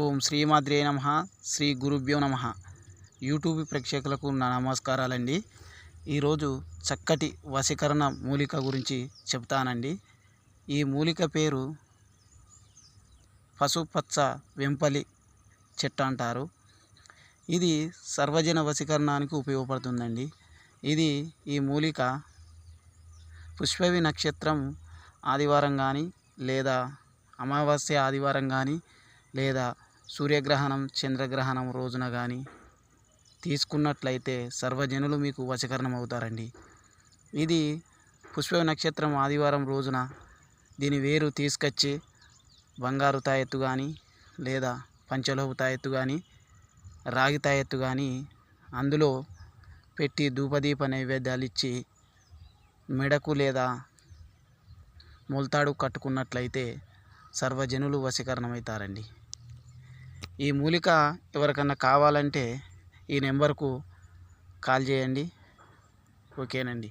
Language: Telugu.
ఓం శ్రీమాద్రే నమ శ్రీ గురుభ్యో నమ. యూట్యూబ్ ప్రేక్షకులకు నా నమస్కారాలండి. ఈరోజు చక్కటి వశీకరణ మూలిక గురించి చెప్తానండి. ఈ మూలిక పేరు పశుపచ్చ వెంపలి చెట్టు అంటారు. ఇది సర్వజన వశీకరణానికి ఉపయోగపడుతుందండి. ఇది ఈ మూలిక పుష్పవి నక్షత్రం ఆదివారం కానీ లేదా అమావాస్య ఆదివారం కానీ లేదా సూర్యగ్రహణం చంద్రగ్రహణం రోజున కానీ తీసుకున్నట్లయితే సర్వజనులు మీకు వశీకరణం అవుతారండి ఇది పుష్ప నక్షత్రం ఆదివారం రోజున దీని వేరు తీసుకొచ్చి బంగారు తాయెత్తు కానీ లేదా పంచలోపు తాయెత్తు కానీ రాగి తాయెత్తు కానీ అందులో పెట్టి ధూపదీప నైవేద్యాలు ఇచ్చి మెడకు లేదా మొల్తాడు కట్టుకున్నట్లయితే సర్వజనులు వశీకరణమవుతారండి. ఈ మూలిక ఎవరికన్నా కావాలంటే ఈ నెంబర్కు కాల్ చేయండి. ఓకేనండి.